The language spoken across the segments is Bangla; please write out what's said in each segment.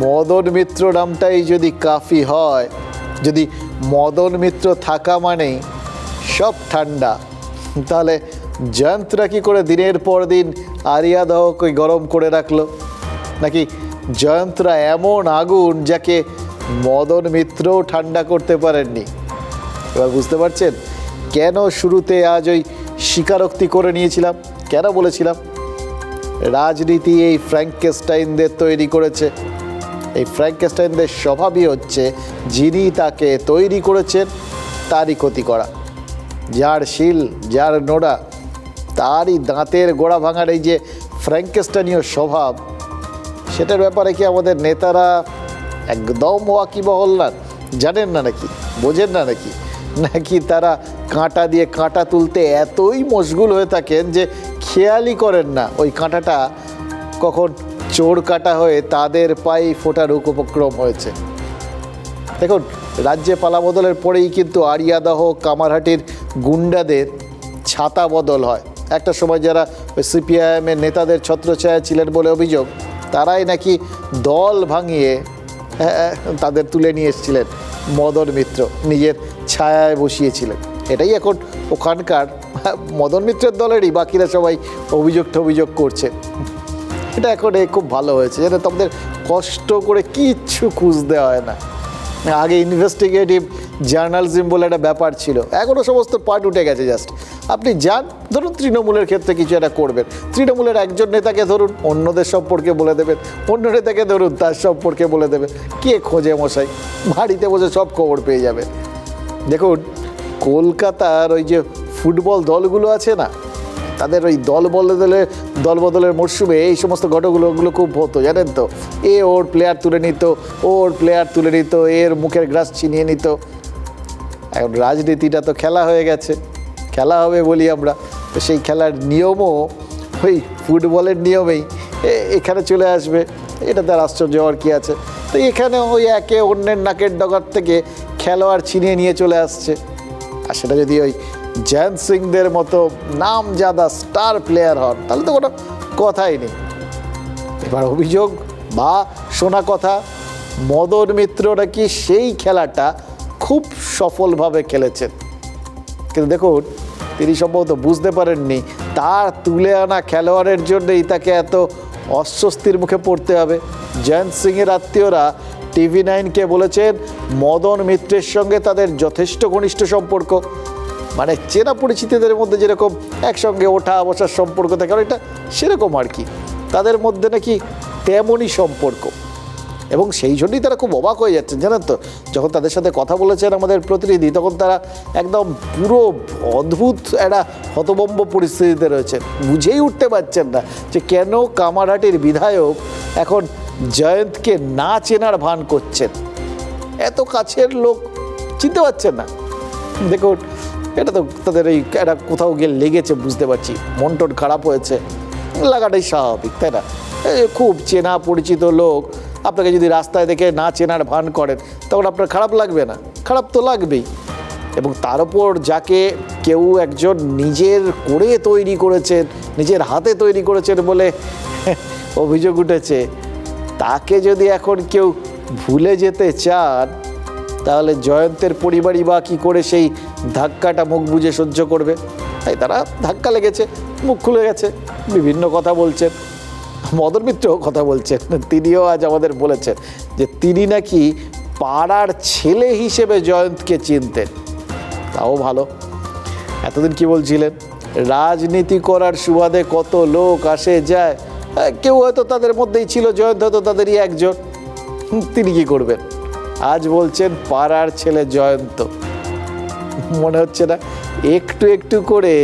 মদন মিত্র নামটাই যদি কাফি হয়, যদি মদন মিত্র থাকা মানেই সব ঠান্ডা, তাহলে জয়ন্তরা কি করে দিনের পর দিন আরিয়া দহকে গরম করে রাখল? নাকি জয়ন্তরা এমন আগুন যাকে মদন মিত্রও ঠান্ডা করতে পারেননি? এবার বুঝতে পারছেন কেন শুরুতে আজ ওই স্বীকারোক্তি করে নিয়েছিলাম? কেন বলেছিলাম? রাজনীতি এই ফ্র্যাঙ্কেস্টাইনদের তৈরি করেছে। এই ফ্র্যাঙ্কেস্টাইনদের স্বভাবই হচ্ছে, যিনি তাকে তৈরি করেছেন, তারই ক্ষতি করা। যার শিল, যার নোড়া, তারই দাঁতের গোড়া ভাঙার এই যে ফ্র্যাঙ্কেস্টানীয় স্বভাব, সেটার ব্যাপারে কি আমাদের নেতারা একদম ওয়াকিবহল না? জানেন না নাকি? বোঝেন না নাকি? নাকি তারা কাঁটা দিয়ে কাঁটা তুলতে এতই মশগুল হয়ে থাকেন যে খেয়ালই করেন না? ওই কাঁটাটা কখন চোর কাটা হয়ে তাদের পায়ে ফোটার উপক্রম হয়েছে। দেখুন রাজ্যে পালা বদলের পরেই কিন্তু আরিয়াদহ কামারহাটির গুন্ডাদের ছাতা বদল হয়। একটা সময় যারা সিপিআইএমের নেতাদের ছত্রছায়া ছিলেন বলে অভিযোগ তারাই নাকি দল ভাঙিয়ে হ্যাঁ, তাদের তুলে নিয়ে এসেছিলেন। মদন মিত্র নিজের ছায়ায় বসিয়েছিলেন। এটাই এখন ওখানকার মদন মিত্রের দলেরই বাকিরা সবাই অভিযোগ টভিযোগ করছে। এটা এখন খুব ভালো হয়েছে, যেন তোমাদের কষ্ট করে কিচ্ছু খুঁজতে হয় না। আগে ইনভেস্টিগেটিভ জার্নালিজম বলে একটা ব্যাপার ছিল এখনও সমস্ত পার্ট উঠে গেছে জাস্ট আপনি যান, ধরুন তৃণমূলের ক্ষেত্রে কিছু একটা করবেন। তৃণমূলের একজন নেতাকে ধরুন, অন্যদের সম্পর্কে বলে দেবেন, অন্য নেতাকে ধরুন, তার সম্পর্কে বলে দেবেন। কে খোঁজে মশাই? বাড়িতে বসে সব খবর পেয়ে যাবে। দেখুন, কলকাতার ওই যে ফুটবল দলগুলো আছে না তাদের ওই দল বদলের দল বদলের মরশুমে এই সমস্ত ঘটনাগুলো খুব হতো, জানেন তো? এ ওর প্লেয়ার তুলে নিত ওর প্লেয়ার তুলে নিত এর মুখের গ্রাস ছিনিয়ে নিত। এখন রাজনীতিটা তো খেলা হয়ে গেছে, খেলা হবে বলি আমরা। তো সেই খেলার নিয়মও ওই ফুটবলের নিয়মেই এখানে চলে আসবে। এটা তার আশ্চর্য হওয়ার কী আছে? তো এখানে ওই একে অন্যের নাকের ডগার থেকে খেলোয়াড় ছিনিয়ে নিয়ে চলে আসছে। আর সেটা যদি ওই জয়ন্ত সিংদের মতো নামজাদা স্টার প্লেয়ার হন। তাহলে তো কোনো কথাই নেই। এবার অভিযোগ বা শোনা কথা, মদন মিত্র নাকি সেই খেলাটা খুব সফলভাবে খেলেছেন। কিন্তু দেখুন, তিনি সম্ভবত বুঝতে পারেননি, তার তুলে আনা খেলোয়াড়ের জন্যই তাকে এত অস্বস্তির মুখে পড়তে হবে। জয়ন্ত সিংয়ের আত্মীয়রা টিভি নাইনকে বলেছেন, মদন মিত্রের সঙ্গে তাদের যথেষ্ট ঘনিষ্ঠ সম্পর্ক। মানে চেনা পরিচিতদের মধ্যে যেরকম একসঙ্গে ওঠা, বসার সম্পর্ক থাকে, অনেকটা সেরকম আর কি। তাদের মধ্যে নাকি তেমনই সম্পর্ক। এবং সেই জন্যই তারা খুব অবাক হয়ে যাচ্ছেন, জানেন তো? যখন তাদের সাথে কথা বলেছেন আমাদের প্রতিনিধি, তখন তারা একদম পুরো অদ্ভুত একটা হতবম্ব পরিস্থিতিতে রয়েছেন বুঝেই উঠতে পারছেন না যে কেন কামারহাটির বিধায়ক এখন জয়ন্তকে না চেনার ভান করছেন। এত কাছের লোক চিনতে পারছেন না। দেখুন এটা তো তাদের এই একটা কোথাও গিয়ে লেগেছে, বুঝতে পারছি। মন টন খারাপ হয়েছে। লাগাটাই স্বাভাবিক, তাই না? খুব চেনা পরিচিত লোক, আপনাকে যদি রাস্তায় দেখে না চেনার ভান করেন, তখন আপনার খারাপ লাগবে না। খারাপ তো লাগবেই। এবং তার উপর যাকে কেউ একজন নিজের করে তৈরি করেছেন, নিজের হাতে তৈরি করেছেন বলে অভিযোগ উঠেছে, তাকে যদি এখন কেউ ভুলে যেতে চান, তাহলে জয়ন্তের পরিবারই বা কী করে সেই ধাক্কাটা মুখ বুঝে সহ্য করবে। তাই তারা ধাক্কা লেগেছে, মুখ খুলে গেছে, বিভিন্ন কথা বলছেন মদন মিত্রও কথা বলছেন তিনিও আজ আমাদের বলেছেন যে তিনি নাকি পাড়ার ছেলে হিসেবে জয়ন্তকে চিনতেন। তাও ভালো। এতদিন কি বলছিলেন? রাজনীতি করার সুবাদে কত লোক আসে যায়, কেউ হয়তো তাদের মধ্যেই ছিল, জয়ন্ত হয়তো তাদেরই একজন। তিনি কি করবেন? আজ বলছেন পাড়ার ছেলে জয়ন্ত। মনে হচ্ছে না। একটু একটু করে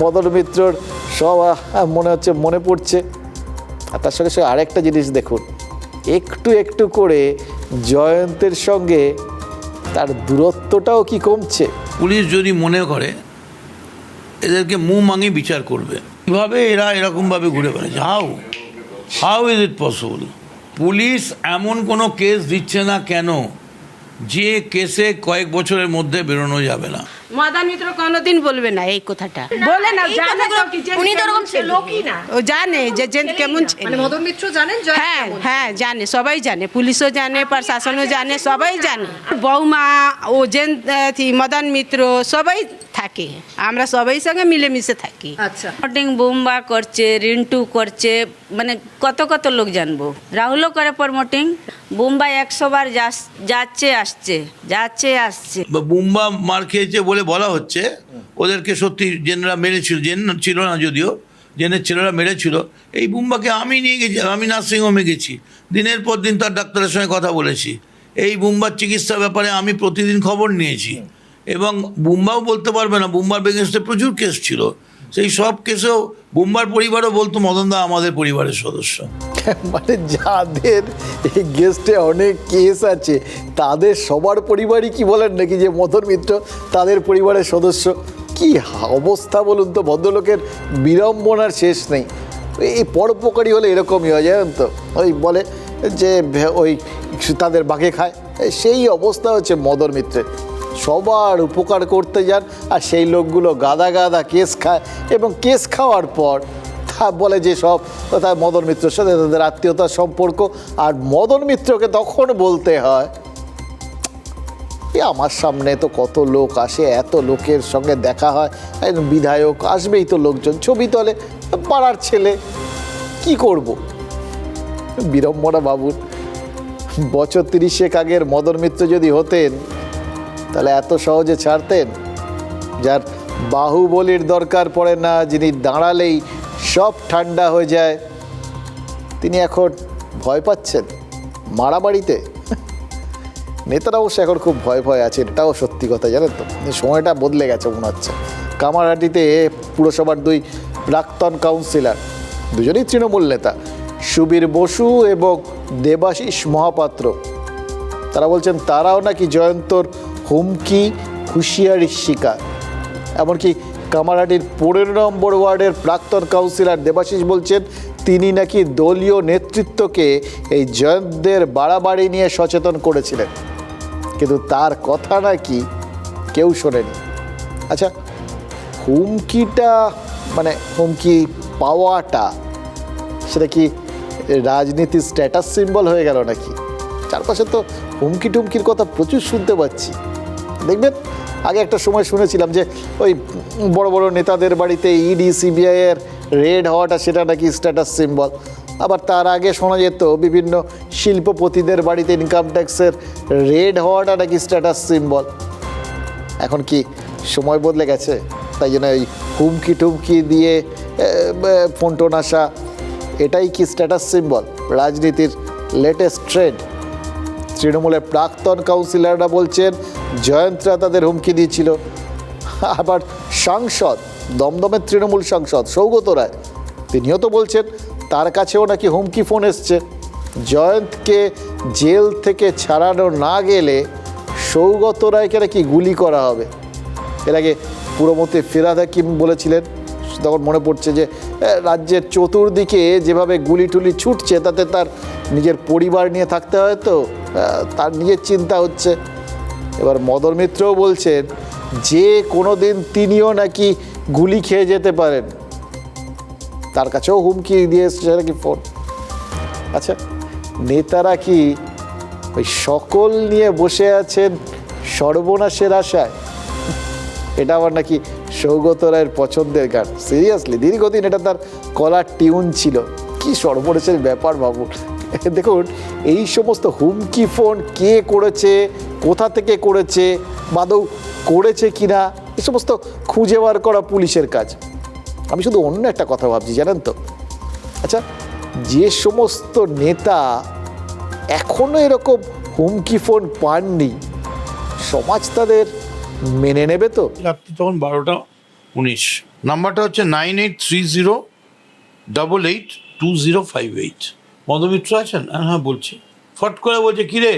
মদন মিত্রর সব মনে হচ্ছে, মনে পড়ছে। আর তার সঙ্গে সঙ্গে আরেকটা জিনিস দেখুন। একটু একটু করে জয়ন্তের সঙ্গে তার দূরত্বটাও কি কমছে? পুলিশ যদি মনে করে, এদেরকে মুখ মাঙি বিচার করবে। কীভাবে এরা এরকমভাবে ঘুরে বেড়াচ্ছে? How how is it possible police এমন কোনো কেস দিচ্ছে না কেন? যে কেসে কয়েক বছরের মধ্যে বেরোনো যাবে না। মদন মিত্র কোনোদিন বলবে না এই কথাটা। বলে না জানে উনি তো ওরকম ছেলে। লোকই না। ও জানে যে যে কেমন ছেলে। মানে মদন মিত্র জানেন হ্যাঁ হ্যাঁ জানে সবাই জানে পুলিশও জানে প্রশাসনও জানে সবাই জানে। বৌমা ও জেন মদন মিত্র সবাই থাকে। আমরা সবাই সঙ্গে মিলেমিশে থাকি। আচ্ছা। বুম্বা করছে রিন্টু করছে মানে কত কত লোক জানব। রাহুলও করে প্রমোটিং বুম্বা একশো বার যাস- যাচ্ছে আসছে যাচ্ছে আসছে। বুম্বা মার খেয়েছে বলে বলা হচ্ছে, ওদেরকে সত্যি জেনরা মেরেছিল, জেন ছিল না যদিও, জেনের ছেলেরা মেরেছিল। এই বুম্বাকে আমি নিয়ে গেছি, আমি নার্সিংহোমে গেছি। দিনের পর দিন তার ডাক্তারের সঙ্গে কথা বলেছি। এই বুম্বার চিকিৎসা ব্যাপারে আমি প্রতিদিন খবর নিয়েছি। এবং বুম্বাও বলতে পারবে না, বুম্বার বেগেন্সে প্রচুর কেস ছিল। সেই সব কেসেও বুম্বার পরিবারও বলতো, মদনদা আমাদের পরিবারের সদস্য। মানে যাদের এই গেস্টে অনেক কেস আছে, তাদের সবার পরিবারই কি বলেন নাকি যে মদন মিত্র তাদের পরিবারের সদস্য? কি অবস্থা বলুন তো, ভদ্রলোকের বিড়ম্বনার শেষ নেই। এই পরোপকারী হলে এরকমই হয়, জানেন তো? ওই বলে যে, ওই তাদের বাঘে খায়। সেই অবস্থা হচ্ছে মদন মিত্রের। সবার উপকার করতে যান, আর সেই লোকগুলো গাদা গাদা কেস খায় এবং কেস খাওয়ার পর তা বলে যে সব, তার মদন মিত্রর সাথে তাদের আত্মীয়তার সম্পর্ক, আর মদন মিত্রকে তখন বলতে হয়, এ আমার সামনে তো কত লোক আসে, এত লোকের সঙ্গে দেখা হয় বিধায়ক আসবেই তো লোকজন ছবি তোলে, পাড়ার ছেলে, কি করব? বিড়ম্বনা বাবুর, বছর তিরিশেক আগের মদন মিত্র যদি হতেন তাহলে এত সহজে ছাড়তেন? যার বাহুবলীর দরকার পড়ে না, যিনি দাঁড়ালেই সব ঠান্ডা হয়ে যায়। তিনি এখন ভয় পাচ্ছেন মারামারিতে। নেতারা অবশ্য এখন খুব ভয় ভয় আছে এটাও সত্যি কথা, জানেন তো? সময়টা বদলে গেছে মনে হচ্ছে। কামারহাটিতে পুরসভার দুই প্রাক্তন কাউন্সিলর, দুজনেই তৃণমূল নেতা, সুবীর বসু এবং দেবাশিস মহাপাত্র। তারা বলছেন, তারাও নাকি জয়ন্তর হুমকি, হুঁশিয়ারির শিকার। এমনকি কামারহাটির পনেরো নম্বর ওয়ার্ডের প্রাক্তন কাউন্সিলর দেবাশিস বলছেন, তিনি নাকি দলীয় নেতৃত্বকে এই জয়ন্তদের বাড়াবাড়ি নিয়ে সচেতন করেছিলেন। কিন্তু তার কথা নাকি কেউ শোনেনি। আচ্ছা হুমকিটা মানে হুমকি পাওয়াটা, সেটা কি রাজনীতির স্ট্যাটাস সিম্বল হয়ে গেল নাকি? চারপাশে তো হুমকি টুমকির কথা প্রচুর শুনতে পাচ্ছি। দেখবেন আগে একটা সময় শুনেছিলাম যে ওই বড় বড় নেতাদের বাড়িতে ইডি সিবিআই এর রেড হওয়াটা সেটা নাকি স্ট্যাটাস সিম্বল আবার তার আগে শোনা যেত বিভিন্ন শিল্পপতিদের বাড়িতে ইনকাম ট্যাক্সের রেড হওয়াটা নাকি স্ট্যাটাস সিম্বল এখন কি সময় বদলে গেছে? তাই জন্য এই হুমকি টুমকি দিয়ে ফোন টোন আসা, এটাই কি স্ট্যাটাস সিম্বল রাজনীতির লেটেস্ট ট্রেন্ড তৃণমূলের প্রাক্তন কাউন্সিলররা বলছেন, জয়ন্তরা তাদের হুমকি দিয়েছিল। আবার সাংসদ, দমদমের তৃণমূল সাংসদ সৌগত রায়, তিনিও তো বলছেন, তার কাছেও নাকি হুমকি ফোন এসছে। জয়ন্তকে জেল থেকে ছাড়ানো না গেলে সৌগত রায়কে নাকি গুলি করা হবে। এর আগে পুরমন্ত্রী ফিরাদ হাকিম বলেছিলেন তখন মনে পড়ছে যে রাজ্যের চতুর্দিকে যেভাবে গুলি টুলি ছুটছে, তাতে তার নিজের পরিবার নিয়ে থাকতে হয় তো তার নিজের চিন্তা হচ্ছে। এবার মদন মিত্রও বলছেন, যে কোনো দিন তিনিও নাকি গুলি খেয়ে যেতে পারেন। তার কাছেও হুমকি দিয়ে এসছে নাকি ফোন। আচ্ছা নেতারা কি ওই সকল নিয়ে বসে আছেন সর্বনাশের আশায়? এটা আবার নাকি সৌগত রায়ের পছন্দের গান। সিরিয়াসলি দীর্ঘদিন এটা তার কলার টিউন ছিল। কি সর্বনাশের ব্যাপার বাবু। দেখুন, এই সমস্ত হুমকি ফোন কে করেছে, কোথা থেকে করেছে বাদৌ করেছে কিনা এই সমস্ত খুঁজে বার করা পুলিশের কাজ। আমি শুধু অন্য একটা কথা ভাবছি, জানেন তো? আচ্ছা যে সমস্ত নেতা এখনও এরকম হুমকি ফোন পাননি, সমাজ তাদের মেনে নেবে তো? রাত্রি তখন বারোটা উনিশ। নাম্বারটা হচ্ছে nine eight three zero double eight two zero five eight. Madhumitra আছেন? হ্যাঁ হ্যাঁ বলছি। ফট করে বলছে কিরে?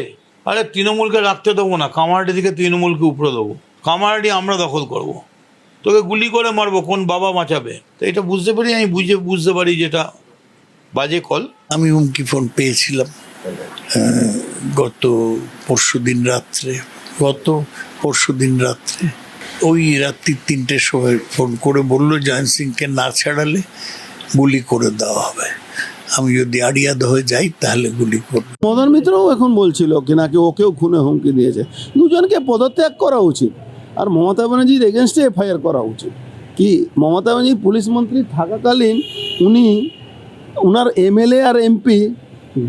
আরে তৃণমূলকে রাখতে দেবো না কামারহাটি থেকে তৃণমূলকে উপরে দেবো। কামারহাটি আমরা দখল করব। তোকে গুলি করে মারবো কোন বাবা বাঁচাবে? তো এটা বুঝতে পারি আমি বুঝে বুঝতে পারি যেটা বাজে কল। আমি হুমকি ফোন পেয়েছিলাম গত পরশু দিন রাত্রে। গত পরশু দিন রাত্রে ওই রাত্রি তিনটের সময় ফোন করে বলল জয়ন্ত সিংকে না ছাড়ালে গুলি করে দেওয়া হবে। আমি যদি আড়িয়াদ হয়ে যাই তাহলে গুলি করবে। মদন মিত্রও এখন বলছিল কি নাকি ওকেও খুনে হুমকি দিয়েছে। দুজনকে পদত্যাগ করা উচিত আর মমতা ব্যানার্জির এগেনস্টে এফআইআর করা উচিত। কি মমতা ব্যানার্জি পুলিশ মন্ত্রী থাকাকালীন উনি ওনার এমএলএ আর এমপি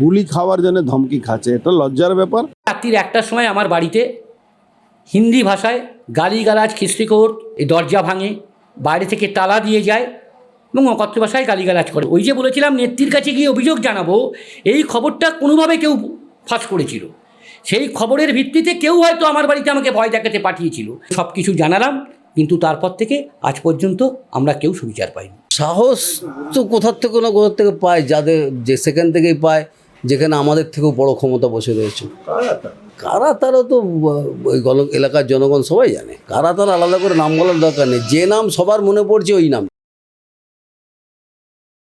গুলি খাওয়ার জন্য ধমকি খাচ্ছে। এটা লজ্জার ব্যাপার। রাত্রির একটার সময় আমার বাড়িতে হিন্দি ভাষায় গালিগালাজ খিস্তিকোর এই দরজা ভাঙে, বাইরে থেকে তালা দিয়ে যায় এবং অকথ্য ভাষায় গালিগালাজ করে। ওই যে বলেছিলাম, নেত্রীর কাছে গিয়ে অভিযোগ জানাব, এই খবরটা কোনোভাবে কেউ ফাঁস করেছিল। সেই খবরের ভিত্তিতে কেউ হয়তো আমার বাড়িতে আমাকে ভয় দেখাতে পাঠিয়েছিল। সব কিছু জানালাম, কিন্তু তারপর থেকে আজ পর্যন্ত আমরা কেউ সুবিচার পাইনি। সাহস তো কোথার থেকে না কোথার থেকে পায়? যাদের যে সেখান থেকেই পায়, যেখানে আমাদের থেকেও বড় ক্ষমতা বসে রয়েছে। কারা তারা তো, ওই এলাকার জনগণ সবাই জানে। কারা তারা আলাদা করে নাম বলার দরকার নেই। যে নাম সবার মনে পড়ছে ওই নাম।